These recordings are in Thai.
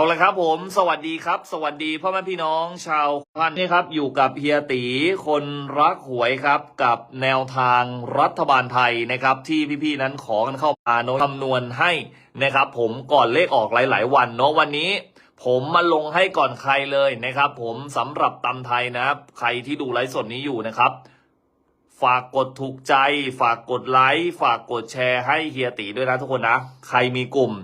เอาละครับผมสวัสดีครับ สวัสดีพ่อแม่พี่น้องชาวพันธุ์นี่ครับ อยู่กับเฮียตีคนรักหวยครับ กับแนวทางรัฐบาลไทยนะครับ ที่พี่ๆนั้นขอกันเข้ามาโน้ตคำนวณให้นะครับ ผมก่อนเลขออกหลาย ๆ วันเนาะวันนี้ ผมมาลงให้ก่อนใครเลยนะครับ ผมสำหรับตำไทยนะครับ ใครที่ดูไลฟ์สดนี้อยู่นะครับ ฝากกดถูกใจ ฝากกดไลค์ฝากกดแชร์ให้เฮียตีด้วยนะทุกคนนะ ใครมีกลุ่ม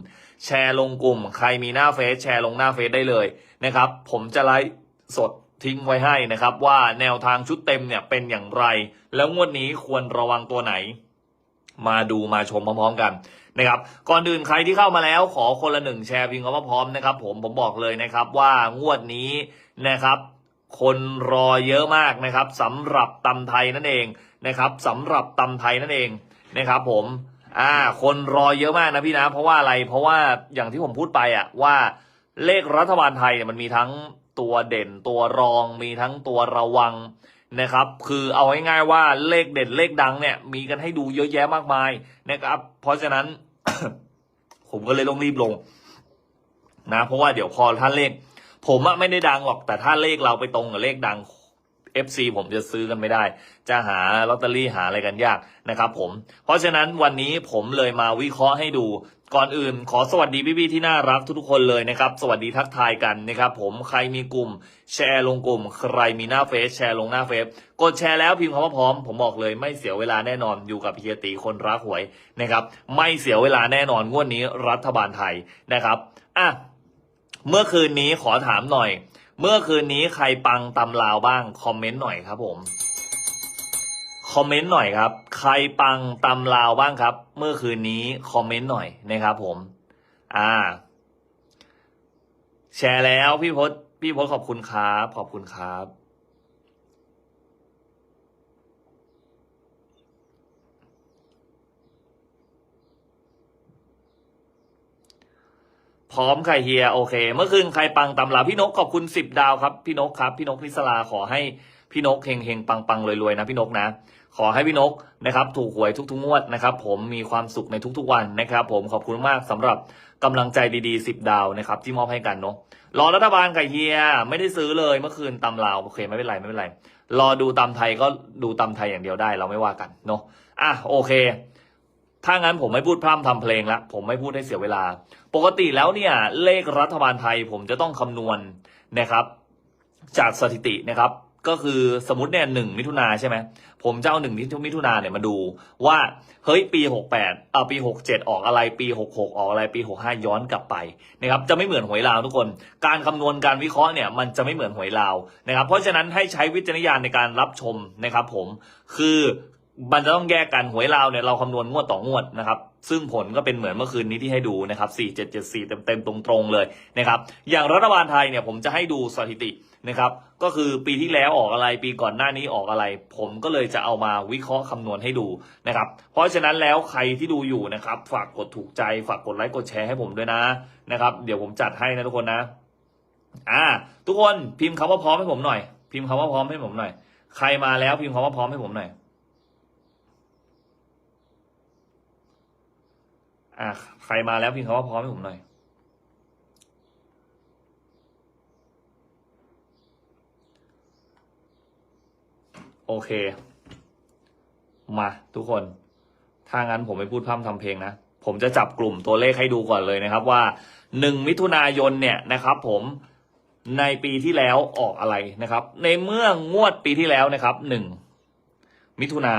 แชร์ลงกลุ่ม ใครมีหน้าเฟซแชร์ลงหน้าเฟซได้เลยนะครับ ผมจะไลฟ์สดทิ้งไว้ให้นะครับ ว่าแนวทางชุดเต็มเนี่ยเป็นอย่างไร แล้วงวดนี้ควรระวังตัวไหน มาดูมาชมพร้อมๆกันนะครับก่อนอื่นใครที่เข้ามาแล้วขอคนละหนึ่งแชร์พิมพ์คำว่าพร้อมนะครับ ผมผมบอกเลยนะครับว่างวดนี้นะครับคนรอเยอะมากนะครับสำหรับตำไทยนั่นเองนะครับสำหรับตำไทยนั่นเองนะครับผม อ่า คนรอเยอะมากนะพี่นะ เพราะว่าอะไร เพราะว่าอย่างที่ผมพูดไปอะว่าเลขรัฐบาลไทยเนี่ยมันมีทั้งตัวเด่นตัวรอง มีทั้งตัวระวังนะครับ คือเอาง่ายๆว่าเลขเด่นเลขดังเนี่ย มีกันให้ดูเยอะแยะมากมายนะครับ เพราะฉะนั้น ผมก็เลยต้องรีบลง นะ เพราะว่าเดี๋ยวพอถ้านเลข ผมอะไม่ได้ดังหรอกแต่ถ้าเลขเราไปตรงกับเลขดัง FC ผมจะซื้อกันไม่ได้ จะหาลอตเตอรี่หาอะไรกันยากนะครับผม เพราะฉะนั้นวันนี้ผมเลยมาวิเคราะห์ให้ดู ก่อนอื่น ขอสวัสดีพี่ๆที่น่ารักทุกๆคนเลยนะครับ สวัสดีทักทายกันนะครับผม ใครมีกลุ่ม แชร์ลงกลุ่ม ใครมีหน้าเฟซแชร์ลงหน้าเฟซ กดแชร์แล้วพิมพ์คำว่าพร้อม ผมบอกเลยไม่เสียเวลาแน่นอน อยู่กับเฮียตีคนรักหวยนะครับ ไม่เสียเวลาแน่นอนงวดนี้รัฐบาลไทยนะครับ อะ เมื่อคืนนี้ขอถามหน่อย เมื่อคืนนี้ใครปังตำลาวบ้างคอมเมนต์หน่อยครับผมคอมเมนต์หน่อยครับ ใครปังตำลาวบ้างครับ เมื่อคืนนี้คอมเมนต์หน่อยนะครับ ผม อ่า แชร์แล้วพี่พศพี่พศขอบคุณครับขอบคุณครับ พร้อมค่ะเฮียโอเค เมื่อคืนใครปังตำราพี่นกขอบคุณสิบดาวครับพี่นกครับ พี่นกนิสลาขอให้พี่นกเฮงเฮงปังปังรวยๆนะพี่นกนะ ขอให้พี่นกนะครับถูกหวยทุกๆงวดนะครับ ผมมีความสุขในทุกๆวันนะครับ ผมขอบคุณมากสำหรับกำลังใจดีๆสิบดาวนะครับที่มอบให้กันเนาะรอรัฐบาลกับเฮีย ไม่ได้ซื้อเลยเมื่อคืนตำลาวโอเคไม่เป็นไรไม่เป็นไรรอดูตำไทยก็ดูตำไทยอย่างเดียวได้ เราไม่ว่ากันเนาะอะโอเค ถ้างั้นผมไม่พูดพร่ำทำเพลงละผมไม่พูดให้เสียเวลา ปกติแล้วเนี่ยเลขรัฐบาลไทยผมจะต้องคำนวณนะครับ จากสถิตินะครับ ก็คือสมมติเนี่ยหนึ่งมิถุนาใช่ไหมผมจะเอาหนึ่งมิถุนาเนี่ยมาดูว่าเฮ้ยปีหกแปดอ่าปีหกเจ็ดออกอะไรปีหกหกออกอะไรปีหกห้าย้อนกลับไปนะครับจะไม่เหมือนหวยลาวทุกคน การคำนวณการวิเคราะห์เนี่ยมันจะไม่เหมือนหวยลาวนะครับเพราะฉะนั้นให้ใช้วิจารณญาณในการรับชมนะครับผมคือ มันจะต้องแยกกันหวยลาวเนี่ยเราคำนวณงวดต่องวดนะครับ ซึ่งผลก็เป็นเหมือนเมื่อคืนนี้ที่ให้ดูนะครับ 4774 เต็มๆตรงๆเลยนะครับ อย่างรัฐบาลไทยเนี่ยผมจะให้ดูสถิตินะครับ ก็คือปีที่แล้วออกอะไรปีก่อนหน้านี้ออกอะไร ผมก็เลยจะเอามาวิเคราะห์คำนวณให้ดูนะครับ เพราะฉะนั้นแล้วใครที่ดูอยู่นะครับ ฝากกดถูกใจฝากกดไลค์กดแชร์ให้ผมด้วยนะนะครับ เดี๋ยวผมจัดให้นะทุกคนนะอ่า ทุกคนพิมพ์คำว่าพร้อมให้ผมหน่อย พิมพ์คำว่าพร้อมให้ผมหน่อย ใครมาแล้วพิมพ์คำว่าพร้อมให้ผมหน่อย อะใครมาแล้วพิมพ์คำว่าพร้อมให้ผมหน่อย โอเค มาทุกคน ถ้างั้นผมไม่พูดพร่ำทำเพลงนะ ผมจะจับกลุ่มตัวเลขให้ดูก่อนเลยนะครับว่าหนึ่งมิถุนายนเนี่ยนะครับผมในปีที่แล้วออกอะไรนะครับ ในเมื่องวดปีที่แล้วนะครับหนึ่งมิถุนา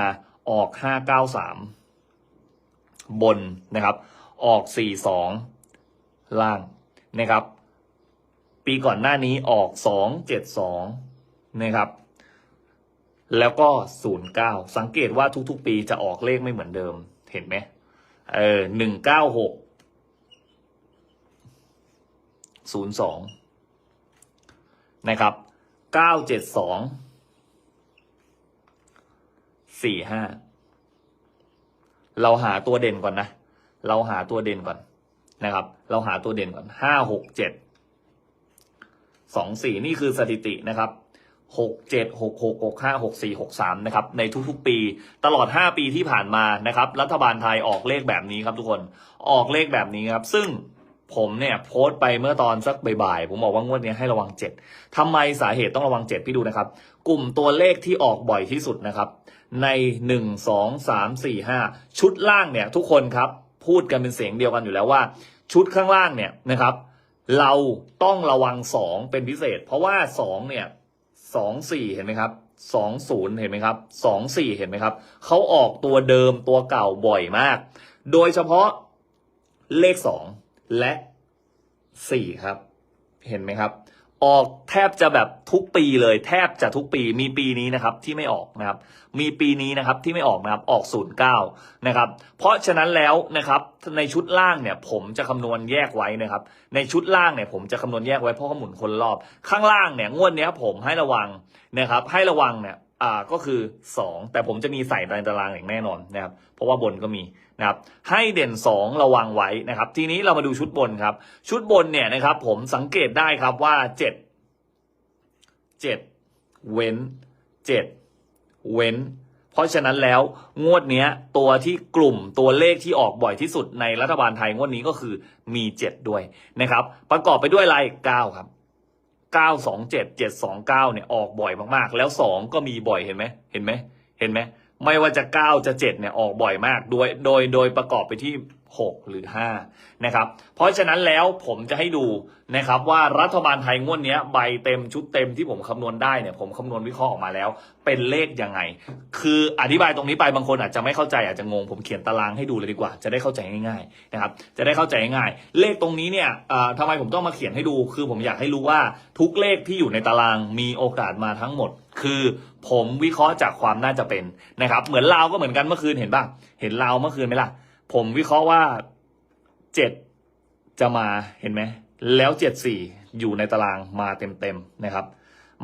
ออกห้าเก้าสาม บนนะครับ ออกสี่สองล่างนะครับ ปีก่อนหน้านี้ออกสองเจ็ดสองนะครับ แล้วก็ศูนย์เก้าสังเกตว่าทุกๆ ปีจะออกเลขไม่เหมือนเดิม เห็นไหมเออหนึ่งเก้าหกศูนะครับเก้า เราหาตัวเด่นก่อนนะ เราหาตัวเด่นก่อนนะครับ เราหาตัวเด่นก่อนห้าหกเจ็ดสองสี่นี่คือสถิตินะครับหกเจ็ดหกหกหกห้าหกสี่หกสามนะครับ ในทุกๆ ปี ตลอดห้าปีที่ผ่านมานะครับ รัฐบาลไทยออกเลขแบบนี้ครับทุกคนออกเลขแบบนี้ครับ ซึ่ง ผมเนี่ยโพสต์ไปเมื่อตอนสักบ่ายๆผมบอกว่างวดนี้ให้ระวังเจ็ดทำไมสาเหตุต้องระวังเจ็ดพี่ดูนะครับ กลุ่มตัวเลขที่ออกบ่อยที่สุดนะครับ ในหนึ่งสองสามสี่ห้าชุดล่างเนี่ยทุกคนครับพูดกันเป็นเสียงเดียวกันอยู่แล้วว่า ชุดข้างล่างเนี่ยนะครับ เราต้องระวังสองเป็นพิเศษ เพราะว่าสองเนี่ยสองสี่เห็นไหมครับสองศูนย์เห็นไหมครับสองสี่เห็นไหมครับเขาออกตัวเดิมตัวเก่าบ่อยมาก โดยเฉพาะเลขสอง และสี่ครับ เห็นไหมครับ ออกแทบจะแบบทุกปีเลย แทบจะทุกปีมีปีนี้นะครับที่ไม่ออกนะครับ มีปีนี้นะครับที่ไม่ออกนะครับออก09นนะครับ เพราะฉะนั้นแล้วนะครับในชุดล่างเนี่ยผมจะคำนวณแยกไว้นะครับ ในชุดล่างเนี่ยผมจะคำนวณแยกไว้เพราะขาหมุนคนรอบ ข้างล่างเนี่ยงวดเนี้ยผมให้ระวังนะครับ ให้ระวังเนี่ย อ่าก็คือ 2 แต่ผมจะมีใส่ในตารางอย่างแน่นอนนะครับ เพราะว่าบนก็มีนะครับให้เด่น 2 ระวังไว้นะครับ ทีนี้เรามาดูชุดบนครับ ชุดบนเนี่ยนะครับ ผมสังเกตได้ครับว่า 7 7 เว้น 7 เว้น เพราะฉะนั้นแล้วงวดเนี้ยตัวที่กลุ่มตัวเลขที่ออกบ่อยที่สุดในรัฐบาลไทยงวดนี้ก็คือมี 7 ด้วยนะครับ ประกอบไปด้วยอะไร9ครับ 927 729เนี่ยออกบ่อยมากๆ แล้ว 2 ก็มีบ่อยเห็นไหมเห็นไหมเห็นไหมไม่ว่าจะ 9 จะ 7เนี่ยออกบ่อยมากโดยโดยโดยประกอบไปที่ 6 หรือ 5 นะครับ เพราะฉะนั้นแล้วผมจะให้ดูนะครับว่ารัฐบาลไทยงวดเนี้ยใบเต็มชุดเต็มที่ผมคำนวณได้เนี่ยผมคำนวณวิเคราะห์ออกมาแล้ว เป็นเลขยังไง คืออธิบายตรงนี้ไปบางคนอาจจะไม่เข้าใจอาจจะงงผมเขียนตารางให้ดูเลยดีกว่า จะได้เข้าใจง่ายๆนะครับจะได้เข้าใจง่ายเลขตรงนี้เนี่ยเอ่อทำไมผมต้องมาเขียนให้ดู คือผมอยากให้รู้ว่าทุกเลขที่อยู่ในตารางมีโอกาสมาทั้งหมดคือผมวิเคราะห์จากความน่าจะเป็นนะครับ เหมือนลาวก็เหมือนกันเมื่อคืนเห็นป่ะ เห็นลาวเมื่อคืนไหมล่ะ ผมวิเคราะห์ว่าเจ็ดจะมาเห็นไหม แล้วเจ็ดสี่อยู่ในตารางมาเต็มๆนะครับ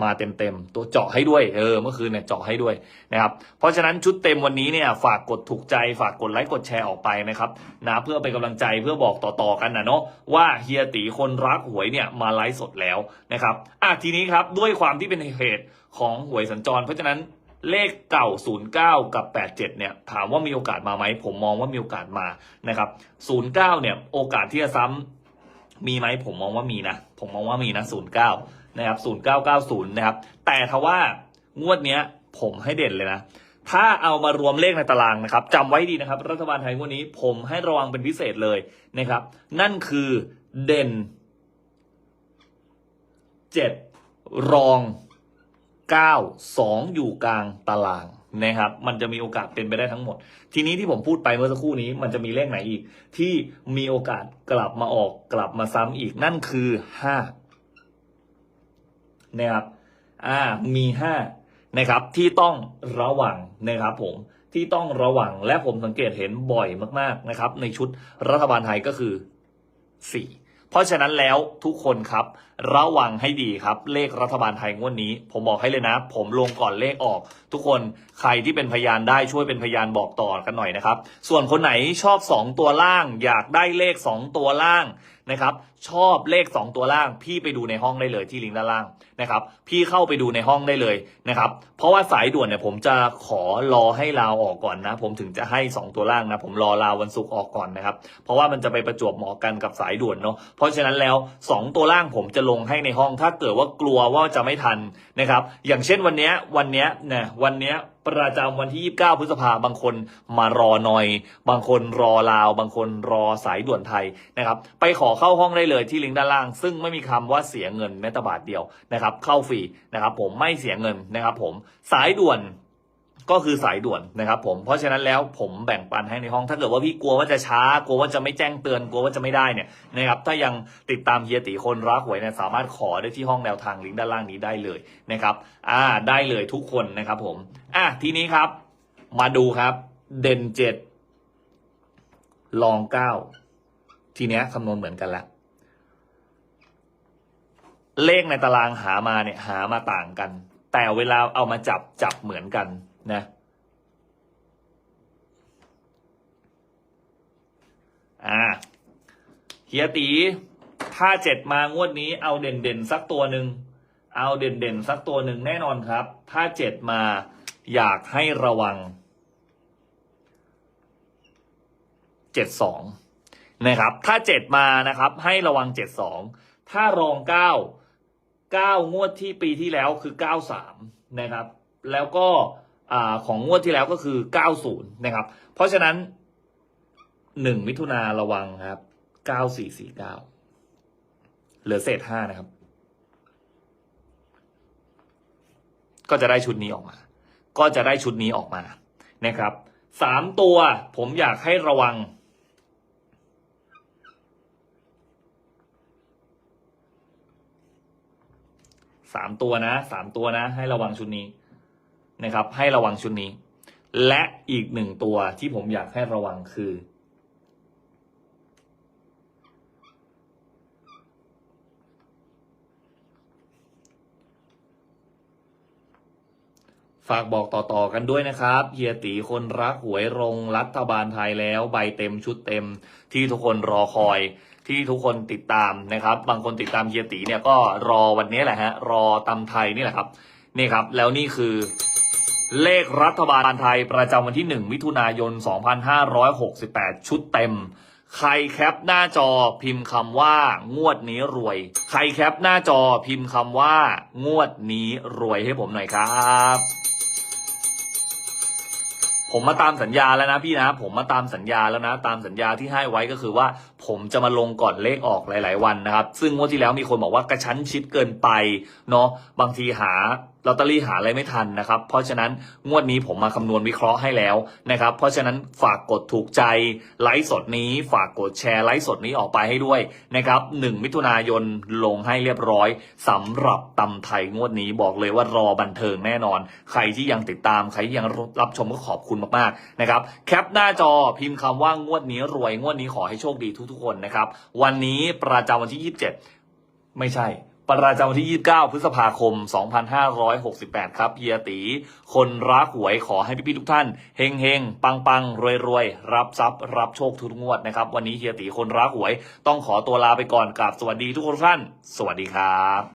มาเต็มๆตัวเจาะให้ด้วยเออเมื่อคืนเนี่ยเจาะให้ด้วยนะครับ เพราะฉะนั้นชุดเต็มวันนี้เนี่ยฝากกดถูกใจฝากกดไลค์กดแชร์ออกไปนะครับนะเพื่อเป็นกำลังใจเพื่อบอกต่อๆกันนะเนาะว่าเฮียตีคนรักหวยเนี่ยมาไลฟ์สดแล้วนะครับอะทีนี้ครับด้วยความที่เป็นเหตุของหวยสัญจร เพราะฉะนั้น เลขเก่า 09 กับ 87 เนี่ย ถามว่ามีโอกาสมาไหม ผมมองว่ามีโอกาสมานะครับ 09 เนี่ย โอกาสที่จะซ้ำมีไหม ผมมองว่ามีนะ ผมมองว่ามีนะ 09 นะครับ 0990 นะครับ แต่ทว่างวดเนี้ย ผมให้เด่นเลยนะ ถ้าเอามารวมเลขในตารางนะครับจำไว้ดีนะครับ รัฐบาลไทยงวดนี้ ผมให้ระวังเป็นพิเศษเลยนะครับ นั่นคือเด่น 7 รอง 9 2 อยู่กลางตารางนะครับ มันจะมีโอกาสเป็นไปได้ทั้งหมด ทีนี้ที่ผมพูดไปเมื่อสักครู่นี้ มันจะมีเลขไหนอีก ที่มีโอกาสกลับมาออกกลับมาซ้ำอีกนั่นคือห้านะครับ อ่า มีห้านะครับ ที่ต้องระวังนะครับผมที่ต้องระวังและผมสังเกตเห็นบ่อยมาก ๆ นะครับ ในชุดรัฐบาลไทยก็คือสี่ เพราะฉะนั้นแล้วทุกคนครับ ระวังให้ดีครับ เลขรัฐบาลไทยงวดนี้ ผมบอกให้เลยนะ ผมลงก่อนเลขออก ทุกคนใครที่เป็นพยานได้ช่วยเป็นพยานบอกต่อกันหน่อยนะครับ ส่วนคนไหนชอบ 2 ตัวล่าง อยากได้เลข 2 ตัวล่างนะครับชอบเลข 2 ตัวล่าง พี่ไปดูในห้องได้เลยที่ลิงก์ด้านล่างนะครับพี่เข้าไปดูในห้องได้เลยนะครับเพราะว่าสายด่วนเนี่ยผมจะขอรอให้ลาวออกก่อนนะ ผมถึงจะให้ 2 ตัวล่างนะผมรอลาววันศุกร์ออกก่อนนะครับเพราะว่ามันจะไปประจวบเหมาะกันกับสายด่วนเนาะเพราะฉะนั้นแล้ว 2 ตัวล่างผมจะลงให้ในห้องถ้าเกิดว่ากลัวว่าจะไม่ทันนะครับอย่างเช่นวันเนี้ยวันเนี้ยเนี่ยวันเนี้ย ประจำวันที่ 29 พฤษภาบางคนมารอหน่อย บางคนรอลาว บางคนรอสายด่วนไทยนะครับ ไปขอเข้าห้องได้เลยที่ลิงก์ด้านล่าง ซึ่งไม่มีคำว่าเสียเงินแม้แต่บาทเดียวนะครับ เข้าฟรีนะครับ ผมไม่เสียเงินนะครับ ผมสายด่วน ก็คือสายด่วนนะครับผมเพราะฉะนั้นแล้วผมแบ่งปันให้ในห้อง ถ้าเกิดว่าพี่กลัวว่าจะช้ากลัวว่าจะไม่แจ้งเตือนกลัวว่าจะไม่ได้เนี่ยนะครับถ้ายังติดตามเฮียตีคนรักหวยเนี่ยสามารถขอได้ที่ห้องแนวทางลิงก์ด้านล่างนี้ได้เลยนะครับอ่าได้เลยทุกคนนะครับผมอะทีนี้ครับ มาดูครับ เด่นเจ็ดลองเก้าทีเนี้ยคำนวณเหมือนกันละเลขในตารางหามาเนี่ยหามาต่างกัน แต่เวลาเอามาจับจับเหมือนกัน นะอ่าเฮียตี ถ้าเจ็ดมางวดนี้เอาเด่นเด่นสักตัวหนึ่งเอาเด่นเด่นสักตัวหนึ่งแน่นอนครับ ถ้าเจ็ดมาอยากให้ระวังเจ็ดสองนะครับ ถ้าเจ็ดมานะครับ ให้ระวังเจ็ดสองถ้ารองเก้าเก้างวดที่ปีที่แล้วคือเก้าสามนะครับ แล้วก็ อของงวดที่แล้วก็คือเก้าศูนย์นะครับ เพราะฉะนั้นหนึ่งมิถุนาระวังครับเก้าสี่สี่เก้าเหลือเศษห้านะครับ ก็จะได้ชุดนี้ออกมา ก็จะได้ชุดนี้ออกมานะครับสามตัวผมอยากให้ระวัง สามตัวนะ สามตัวนะ ให้ระวังชุดนี้ นะครับ ให้ระวังชุดนี้ และอีกหนึ่งตัวที่ผมอยากให้ระวังคือ ฝากบอกต่อๆกันด้วยนะครับเฮียตีคนรักหวยรงรัฐบาลไทยแล้ว ใบเต็มชุดเต็มที่ทุกคนรอคอยที่ทุกคนติดตามนะครับ บางคนติดตามเฮียตีเนี่ยก็รอวันนี้แหละฮะ รอตำไทยนี่แหละครับ นี่ครับ แล้วนี่คือ เลขรัฐบาลไทยประจำวันที่ 1 มิถุนายน 2568 ชุดเต็ม ใครแคปหน้าจอพิมพ์คำว่า งวดนี้รวย ใครแคปหน้าจอพิมพ์คำว่า งวดนี้รวยให้ผมหน่อยครับ ผมมาตามสัญญาแล้วนะพี่นะ ผมมาตามสัญญาแล้วนะ ตามสัญญาที่ให้ไว้ก็คือว่า ผมจะมาลงก่อนเลขออกหลาย ๆ วันนะครับ ซึ่งงวดที่แล้วมีคนบอกว่ากระชั้นชิดเกินไปเนาะบางทีหา ลอตเตอรี่หาอะไรไม่ทันนะครับ เพราะฉะนั้นงวดนี้ผมมาคำนวณวิเคราะห์ให้แล้วนะครับ เพราะฉะนั้นฝากกดถูกใจไลฟ์สดนี้ ฝากกดแชร์ไลฟ์สดนี้ออกไปให้ด้วยนะครับ1มิถุนายนลงให้เรียบร้อยสำหรับตำไทยงวดนี้บอกเลยว่ารอบันเทิงแน่นอน ใครที่ยังติดตามใครที่ยังรับชมก็ขอบคุณมากๆนะครับ แคปหน้าจอพิมพ์คำว่างวดนี้รวยงวดนี้ขอให้โชคดีทุกๆคนนะครับ วันนี้ประจำวันที่ 27 ไม่ใช่ ประจำวันที่ 29 พฤษภาคม 2568 ครับเฮียตี คนรักหวยขอให้พี่ๆทุกท่านเฮงเฮงปังปังรวยรวยรับทรัพย์รับโชคทุกงวดนะครับ วันนี้เฮียตีคนรักหวยต้องขอตัวลาไปก่อนกับสวัสดีทุกคนท่าน สวัสดีครับ